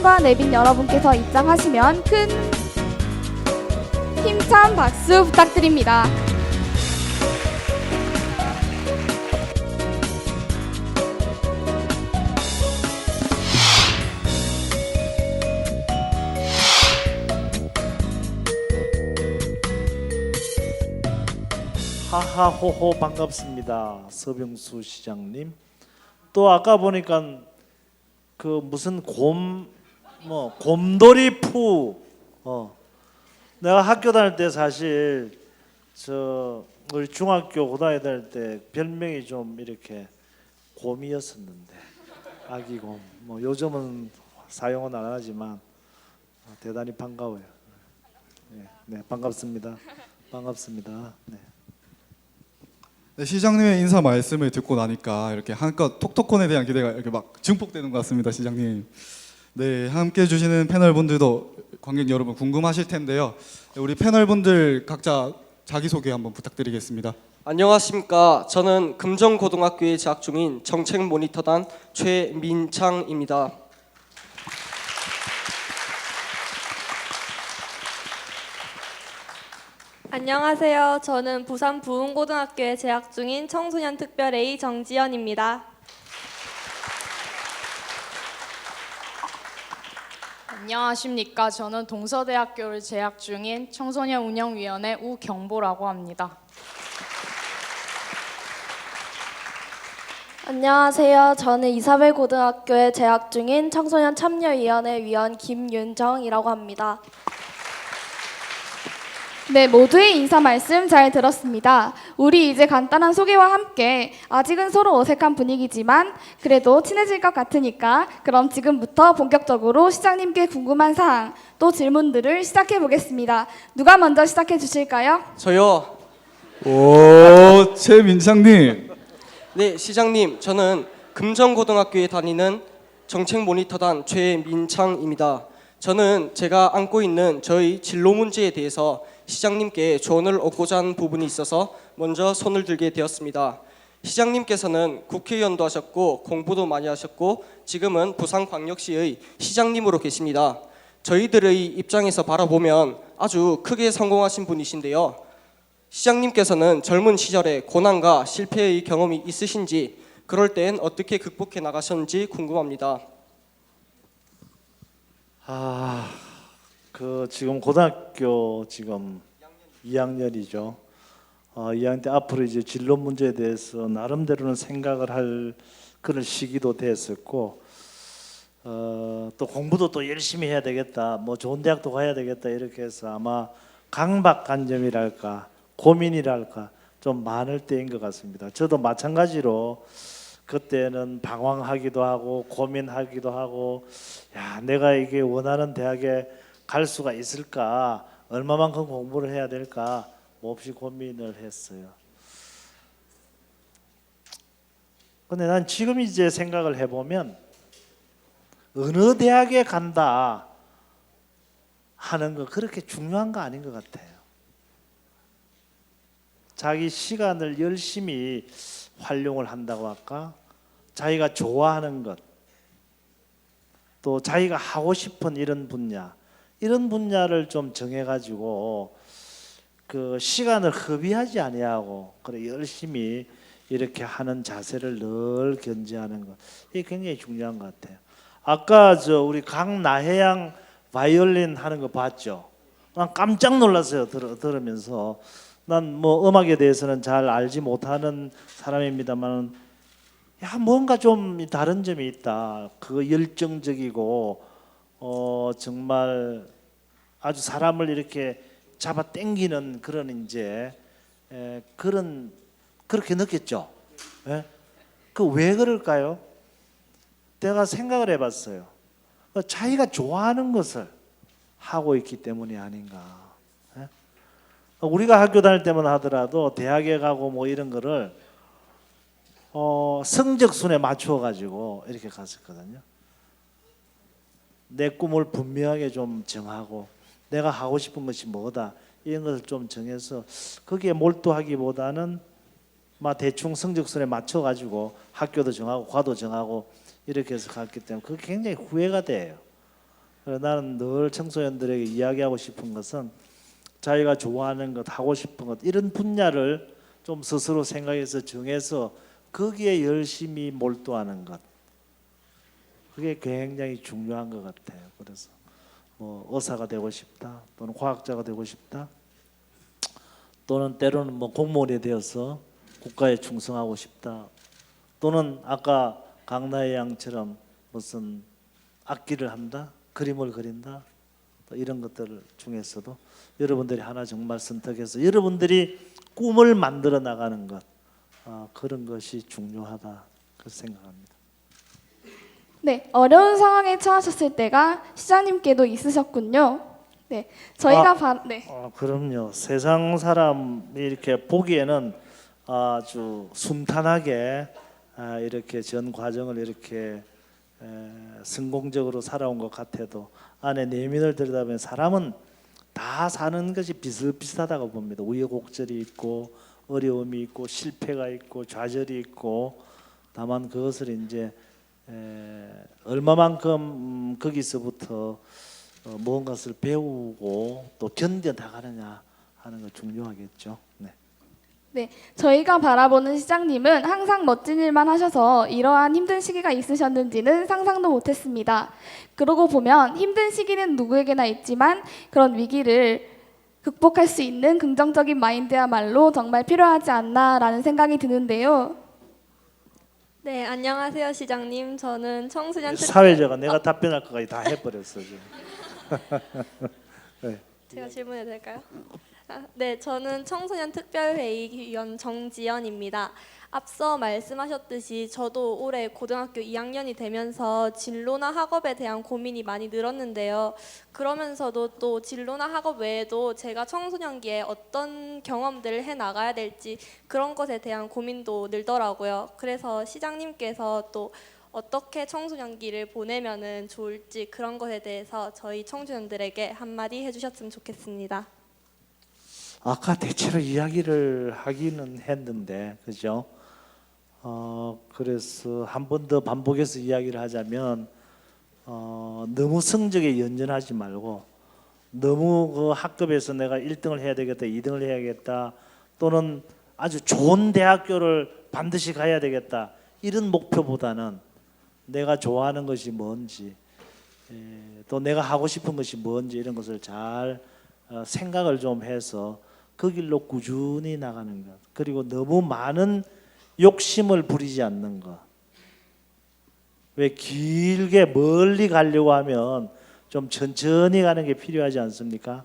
여러분과 내빈 여러분께서 입장하시면 큰 힘찬 박수 부탁드립니다. 하하호호 반갑습니다. 서병수 시장님. 또 아까 보니까 그 무슨 곰 뭐 곰돌이 푸 어. 내가 학교 다닐 때 사실 저 우리 중학교 고등학교 다닐 때 별명이 좀 이렇게 곰이었었는데 아기 곰. 뭐 요즘은 사용은 안 하지만 어, 대단히 반가워요. 네, 네 반갑습니다. 반갑습니다. 네. 네, 시장님의 인사 말씀을 듣고 나니까 이렇게 한껏 톡톡콘에 대한 기대가 이렇게 막 증폭되는 것 같습니다, 시장님. 네, 함께 해주시는 패널분들도 관객 여러분 궁금하실 텐데요. 네, 우리 패널분들 각자 자기 소개 한번 부탁드리겠습니다. 안녕하십니까. 저는 금정고등학교에 재학 중인 정책 모니터단 최민창입니다. 안녕하세요. 저는 부산 부흥고등학교에 재학 중인 청소년 특별 A 정지연입니다. 안녕하십니까. 저는 동서대학교를 재학 중인 청소년 운영위원회 우경보라고 합니다. 안녕하세요. 저는 이사벨 고등학교에 재학 중인 청소년 참여위원회 위원 김윤정이라고 합니다. 네, 모두의 인사 말씀 잘 들었습니다. 우리 이제 간단한 소개와 함께 아직은 서로 어색한 분위기지만 그래도 친해질 것 같으니까 그럼 지금부터 본격적으로 시장님께 궁금한 사항 또 질문들을 시작해 보겠습니다. 누가 먼저 시작해 주실까요? 저요. 오, 최민창님. 네, 시장님. 저는 금정고등학교에 다니는 정책 모니터단 최민창입니다. 저는 제가 안고 있는 저희 진로 문제에 대해서 시장님께 조언을 얻고자 하는 부분이 있어서 먼저 손을 들게 되었습니다. 시장님께서는 국회의원도 하셨고 공부도 많이 하셨고 지금은 부산광역시의 시장님으로 계십니다. 저희들의 입장에서 바라보면 아주 크게 성공하신 분이신데요. 시장님께서는 젊은 시절에 고난과 실패의 경험이 있으신지 그럴 땐 어떻게 극복해 나가셨는지 궁금합니다. 아, 그 지금 고등학교 지금 2학년 이죠. 어, 2학년 때 앞으로 이제 진로 문제에 대해서 나름대로는 생각을 할 그런 시기도 됐었고, 어, 또 공부도 또 열심히 해야 되겠다. 뭐 좋은 대학도 가야 되겠다. 이렇게 해서 아마 강박관념이랄까 고민이랄까 좀 많을 때인 것 같습니다. 저도 마찬가지로 그때는 방황하기도 하고 고민하기도 하고 야 내가 이게 원하는 대학에 갈 수가 있을까 얼마만큼 공부를 해야 될까 몹시 고민을 했어요. 근데 난 지금 이제 생각을 해보면 어느 대학에 간다 하는 거 그렇게 중요한 거 아닌 것 같아요. 자기 시간을 열심히 활용을 한다고 할까? 자기가 좋아하는 것, 또 자기가 하고 싶은 이런 분야, 이런 분야를 좀 정해가지고 그 시간을 허비하지 아니하고 그래 열심히 이렇게 하는 자세를 늘 견지하는 것, 이게 굉장히 중요한 것 같아요. 아까 저 우리 강나혜양 바이올린 하는 거 봤죠? 난 깜짝 놀랐어요. 들, 들으면서 난 뭐 음악에 대해서는 잘 알지 못하는 사람입니다만 야 뭔가 좀 다른 점이 있다. 그 열정적이고 어 정말 아주 사람을 이렇게 잡아 당기는 그런 이제 에, 그런 그렇게 느꼈죠. 예? 그왜 그럴까요? 내가 생각을 해봤어요. 그 자기가 좋아하는 것을 하고 있기 때문이 아닌가. 예? 우리가 학교 다닐 때만 하더라도 대학에 가고 뭐 이런 거를 어, 성적 순에 맞추어 가지고 이렇게 갔었거든요. 내 꿈을 분명하게 좀 정하고 내가 하고 싶은 것이 뭐다 이런 것을 좀 정해서 거기에 몰두하기보다는 막 대충 성적순에 맞춰 가지고 학교도 정하고 과도 정하고 이렇게 해서 갔기 때문에 그게 굉장히 후회가 돼요. 그래서 나는 늘 청소년들에게 이야기하고 싶은 것은 자기가 좋아하는 것, 하고 싶은 것 이런 분야를 좀 스스로 생각해서 정해서 거기에 열심히 몰두하는 것. 그게 굉장히 중요한 것 같아요. 그래서 뭐 의사가 되고 싶다, 또는 과학자가 되고 싶다, 또는 때로는 뭐 공무원이 되어서 국가에 충성하고 싶다, 또는 아까 강나의 양처럼 무슨 악기를 한다, 그림을 그린다, 또 이런 것들 중에서도 여러분들이 하나 정말 선택해서 여러분들이 꿈을 만들어 나가는 것 아, 그런 것이 중요하다 그 생각합니다. 네, 어려운 상황에 처하셨을 때가 시장님께도 있으셨군요. 네, 저희가 아. 바, 네. 어, 그럼요. 세상 사람이 이렇게 보기에는 아주 순탄하게 아, 이렇게 전 과정을 이렇게 에, 성공적으로 살아온 것 같아도 안에 내면을 들여다보면 사람은 다 사는 것이 비슷비슷하다고 봅니다. 우여곡절이 있고 어려움이 있고 실패가 있고 좌절이 있고 다만 그것을 이제 에, 얼마만큼 음, 거기서부터 어, 무언가를 배우고 또 견뎌 나가느냐 하는 거 중요하겠죠. 네. 네, 저희가 바라보는 시장님은 항상 멋진 일만 하셔서 이러한 힘든 시기가 있으셨는지는 상상도 못했습니다. 그러고 보면 힘든 시기는 누구에게나 있지만 그런 위기를 극복할 수 있는 긍정적인 마인드야말로 정말 필요하지 않나라는 생각이 드는데요. 네, 안녕하세요, 시장님. 저는 청소년 특 사회자가 내가 답변할 것까지 다 해버렸어 지금. 제가 질문해도 될까요? 아, 네, 저는 청소년 특별회의 위원 정지연입니다. 앞서 말씀하셨듯이 저도 올해 고등학교 2학년이 되면서 진로나 학업에 대한 고민이 많이 늘었는데요. 그러면서도 또 진로나 학업 외에도 제가 청소년기에 어떤 경험들을 해 나가야 될지 그런 것에 대한 고민도 늘더라고요. 그래서 시장님께서 또 어떻게 청소년기를 보내면은 좋을지 그런 것에 대해서 저희 청소년들에게 한마디 해주셨으면 좋겠습니다. 아까 대체로 이야기를 하기는 했는데 그죠? 어 그래서 한 번 더 반복해서 이야기를 하자면 어 너무 성적에 연연하지 말고 너무 그 학급에서 내가 1등을 해야 되겠다, 2등을 해야겠다, 또는 아주 좋은 대학교를 반드시 가야 되겠다 이런 목표보다는 내가 좋아하는 것이 뭔지 에, 또 내가 하고 싶은 것이 뭔지 이런 것을 잘 어, 생각을 좀 해서 그 길로 꾸준히 나가는 것. 그리고 너무 많은 욕심을 부리지 않는 것. 왜 길게 멀리 가려고 하면 좀 천천히 가는 게 필요하지 않습니까?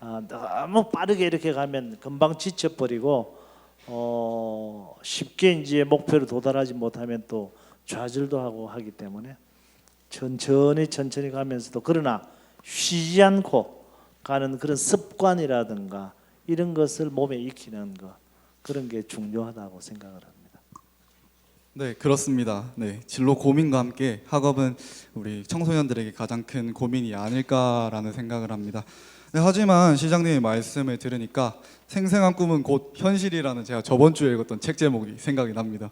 아, 너무 빠르게 이렇게 가면 금방 지쳐버리고 어, 쉽게 이제 목표를 도달하지 못하면 또 좌절도 하고 하기 때문에 천천히 천천히 가면서도 그러나 쉬지 않고 가는 그런 습관이라든가 이런 것을 몸에 익히는 것 그런 게 중요하다고 생각을 합니다. 네, 그렇습니다. 네, 진로 고민과 함께 학업은 우리 청소년들에게 가장 큰 고민이 아닐까라는 생각을 합니다. 네, 하지만 시장님의 말씀을 들으니까 생생한 꿈은 곧 현실이라는 제가 저번 주에 읽었던 책 제목이 생각이 납니다.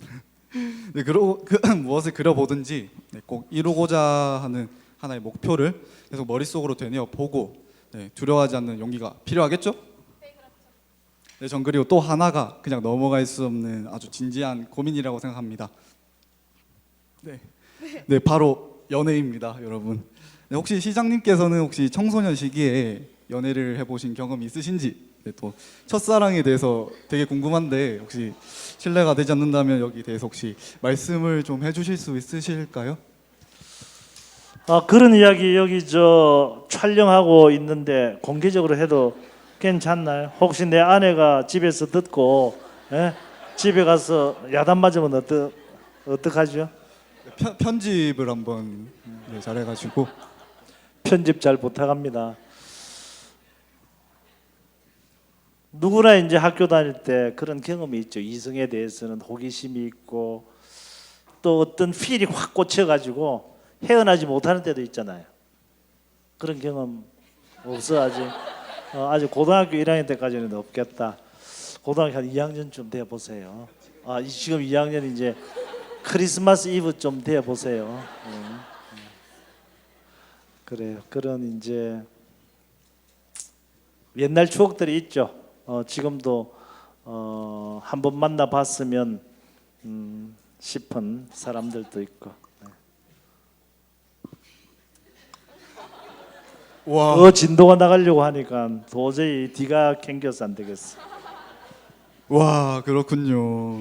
네, 그러, 그, 무엇을 그려보든지 네, 꼭 이루고자 하는 하나의 목표를 계속 머릿속으로 되뇌어 보고 네, 두려워하지 않는 용기가 필요하겠죠? 네, 전 그리고 또 하나가 그냥 넘어갈 수 없는 아주 진지한 고민이라고 생각합니다. 네, 네 바로 연애입니다, 여러분. 네, 혹시 시장님께서는 혹시 청소년 시기에 연애를 해보신 경험 있으신지 네, 또 첫사랑에 대해서 되게 궁금한데 혹시 실례가 되지 않는다면 여기 대해서 혹시 말씀을 좀 해주실 수 있으실까요? 아 그런 이야기 여기 저 촬영하고 있는데 공개적으로 해도 괜찮나요? 혹시 내 아내가 집에서 듣고 예? 집에 가서 야단 맞으면 어떠 어떡하죠? 편, 편집을 한번 네, 잘해가지고 편집 잘 부탁합니다. 누구나 이제 학교 다닐 때 그런 경험이 있죠. 이성에 대해서는 호기심이 있고 또 어떤 필이 확 꽂혀가지고 헤어나지 못하는 때도 있잖아요. 그런 경험 없어 아직 어, 아직 고등학교 1학년 때까지는 없겠다. 고등학교 한 2학년쯤 돼 보세요. 아 이- 지금 2학년 이제 크리스마스 이브 좀 돼 보세요. 음. 그래요. 그런 이제 옛날 추억들이 있죠. 어, 지금도 어, 한번 만나봤으면 음, 싶은 사람들도 있고. 와. 더 진도가 나가려고 하니까 도저히 뒤가 캥겨서 안 되겠어. 와 그렇군요.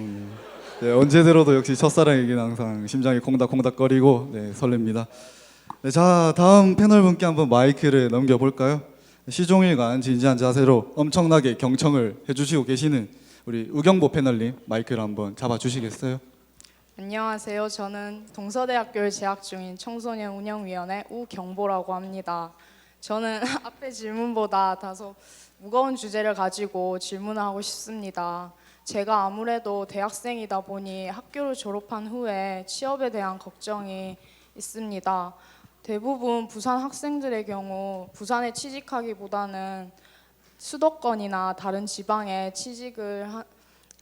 네, 언제 들어도 역시 첫사랑에겐 항상 심장이 콩닥콩닥거리고 네, 설렙니다. 네, 자 다음 패널 분께 한번 마이크를 넘겨볼까요? 시종일관 진지한 자세로 엄청나게 경청을 해주시고 계시는 우리 우경보 패널님 마이크를 한번 잡아주시겠어요? 안녕하세요. 저는 동서대학교에 재학 중인 청소년 운영위원회 우경보라고 합니다. 저는 앞에 질문보다 다소 무거운 주제를 가지고 질문을 하고 싶습니다. 제가 아무래도 대학생이다 보니 학교를 졸업한 후에 취업에 대한 걱정이 있습니다. 대부분 부산 학생들의 경우 부산에 취직하기보다는 수도권이나 다른 지방에 취직을 하,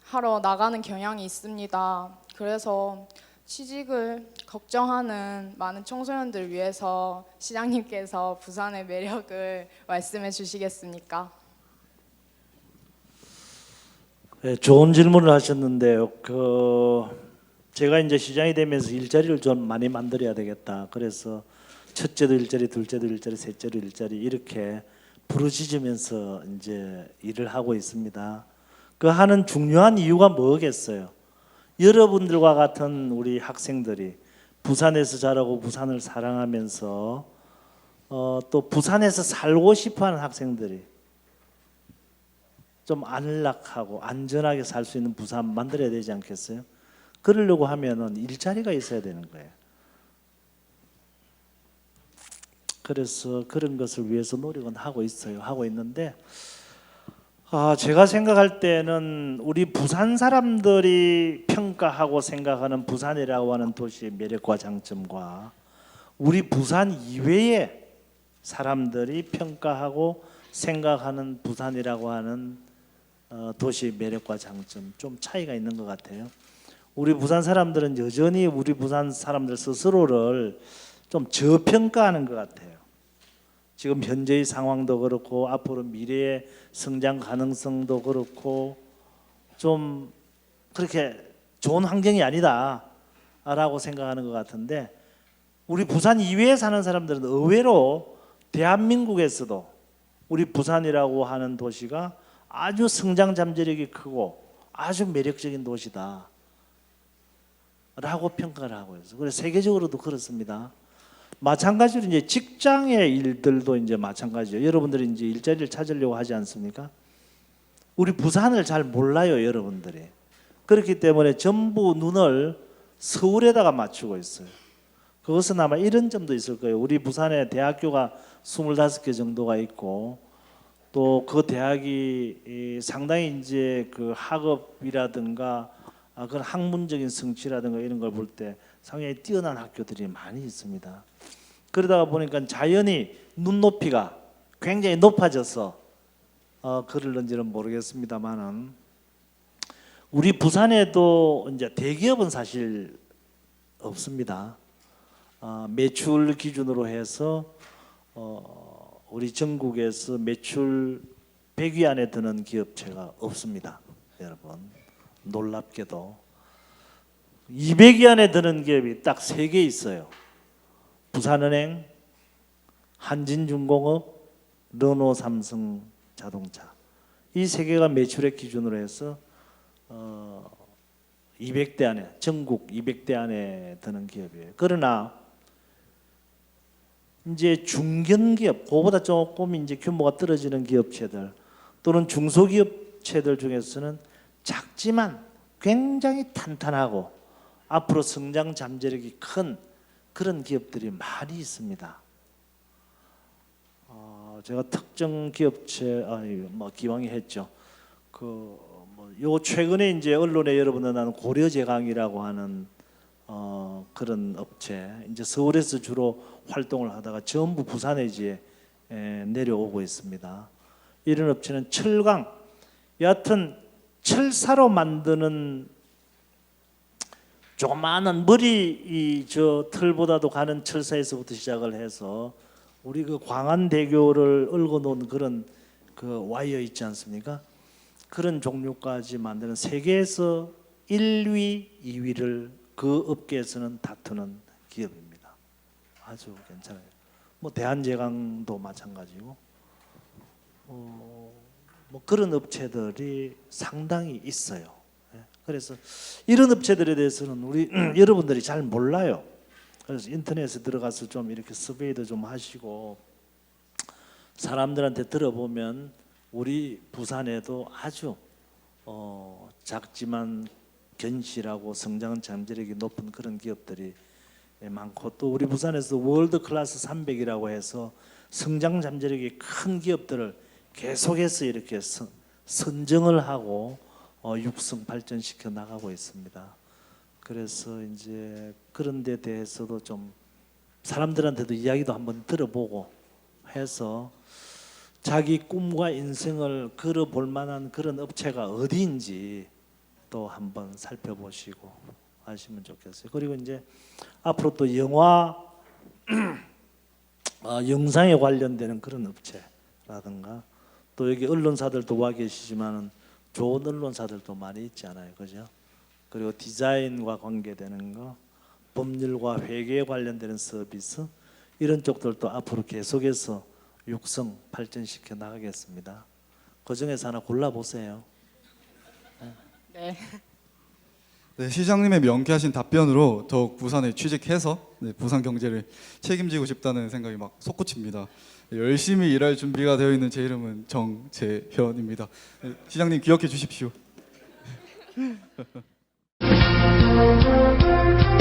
하러 나가는 경향이 있습니다. 그래서 취직을 걱정하는 많은 청소년들 위해서 시장님께서 부산의 매력을 말씀해 주시겠습니까? 네, 좋은 질문을 하셨는데요. 그 제가 이제 시장이 되면서 일자리를 좀 많이 만들어야 되겠다. 그래서 첫째도 일자리, 둘째도 일자리, 셋째도 일자리 이렇게 부르짖으면서 이제 일을 하고 있습니다. 그 하는 중요한 이유가 뭐겠어요? 여러분들과 같은 우리 학생들이 부산에서 자라고 부산을 사랑하면서 어, 또 부산에서 살고 싶어하는 학생들이 좀 안락하고 안전하게 살 수 있는 부산 만들어야 되지 않겠어요? 그러려고 하면은 일자리가 있어야 되는 거예요. 그래서 그런 것을 위해서 노력은 하고 있어요. 하고 있는데 아, 제가 생각할 때는 우리 부산 사람들이 평가하고 생각하는 부산이라고 하는 도시의 매력과 장점과 우리 부산 이외의 사람들이 평가하고 생각하는 부산이라고 하는 어, 도시의 매력과 장점 좀 차이가 있는 것 같아요. 우리 부산 사람들은 여전히 우리 부산 사람들 스스로를 좀 저평가하는 것 같아요. 지금 현재의 상황도 그렇고 앞으로 미래의 성장 가능성도 그렇고 좀 그렇게 좋은 환경이 아니다라고 생각하는 것 같은데 우리 부산 이외에 사는 사람들은 의외로 대한민국에서도 우리 부산이라고 하는 도시가 아주 성장 잠재력이 크고 아주 매력적인 도시다. 라고 평가를 하고 있어요. 그래서 세계적으로도 그렇습니다. 마찬가지로 이제 직장의 일들도 이제 마찬가지예요. 여러분들이 이제 일자리를 찾으려고 하지 않습니까? 우리 부산을 잘 몰라요, 여러분들이. 그렇기 때문에 전부 눈을 서울에다가 맞추고 있어요. 그것은 아마 이런 점도 있을 거예요. 우리 부산에 대학교가 25개 정도가 있고 또 그 대학이 이 상당히 이제 그 학업이라든가 아, 그런 학문적인 성취라든가 이런 걸 볼때 상당히 뛰어난 학교들이 많이 있습니다. 그러다가 보니까 자연히 눈높이가 굉장히 높아져서 어, 그럴는지는 모르겠습니다만은 우리 부산에도 이제 대기업은 사실 없습니다. 어, 매출 기준으로 해서 어, 우리 전국에서 매출 100위 안에 드는 기업체가 없습니다. 여러분 놀랍게도 200위 안에 드는 기업이 딱 세 개 있어요. 부산은행, 한진중공업, 르노 삼성 자동차 이 세 개가 매출액 기준으로 해서 어, 200대 안에 전국 200대 안에 드는 기업이에요. 그러나 이제 중견 기업, 그보다 조금 이제 규모가 떨어지는 기업체들 또는 중소기업체들 중에서는 작지만 굉장히 탄탄하고 앞으로 성장 잠재력이 큰 그런 기업들이 많이 있습니다. 어, 제가 특정 기업체 아니 뭐 기왕이 했죠. 그뭐요 최근에 이제 언론에 여러분들 나는 고려제강이라고 하는 어, 그런 업체 이제 서울에서 주로 활동을 하다가 전부 부산에 이제 에, 내려오고 있습니다. 이런 업체는 철강 여하튼 철사로 만드는 조그마한 머리 이저 털보다도 가는 철사에서부터 시작을 해서 우리 그 광안대교를 얽어 놓은 그런 그 와이어 있지 않습니까? 그런 종류까지 만드는 세계에서 1위, 2위를 그 업계에서는 다투는 기업입니다. 아주 괜찮아요. 뭐 대한제강도 마찬가지고 어, 뭐 그런 업체들이 상당히 있어요. 예. 그래서 이런 업체들에 대해서는 우리 여러분들이 잘 몰라요. 그래서 인터넷에 들어가서 좀 이렇게 서베이도 좀 하시고 사람들한테 들어보면 우리 부산에도 아주 어, 작지만 견실하고 성장 잠재력이 높은 그런 기업들이 많고 또 우리 부산에서 월드 클래스 300이라고 해서 성장 잠재력이 큰 기업들을 계속해서 이렇게 선, 선정을 하고 어, 육성 발전시켜 나가고 있습니다. 그래서 이제 그런 데 대해서도 좀 사람들한테도 이야기도 한번 들어보고 해서 자기 꿈과 인생을 걸어볼 만한 그런 업체가 어디인지 또 한번 살펴보시고 하시면 좋겠어요. 그리고 이제 앞으로 또 영화 어, 영상에 관련되는 그런 업체라든가 또 여기 언론사들도 와 계시지만은 좋은 언론사들도 많이 있지 않아요, 그죠? 그리고 디자인과 관계되는 거, 법률과 회계에 관련되는 서비스 이런 쪽들도 앞으로 계속해서 육성 발전시켜 나가겠습니다. 그 중에서 하나 골라 보세요. 네. 네, 시장님의 명쾌하신 답변으로 더욱 부산에 취직해서 네, 부산 경제를 책임지고 싶다는 생각이 막 솟구칩니다. 네, 열심히 일할 준비가 되어 있는 제 이름은 정재현입니다. 네, 시장님 기억해 주십시오.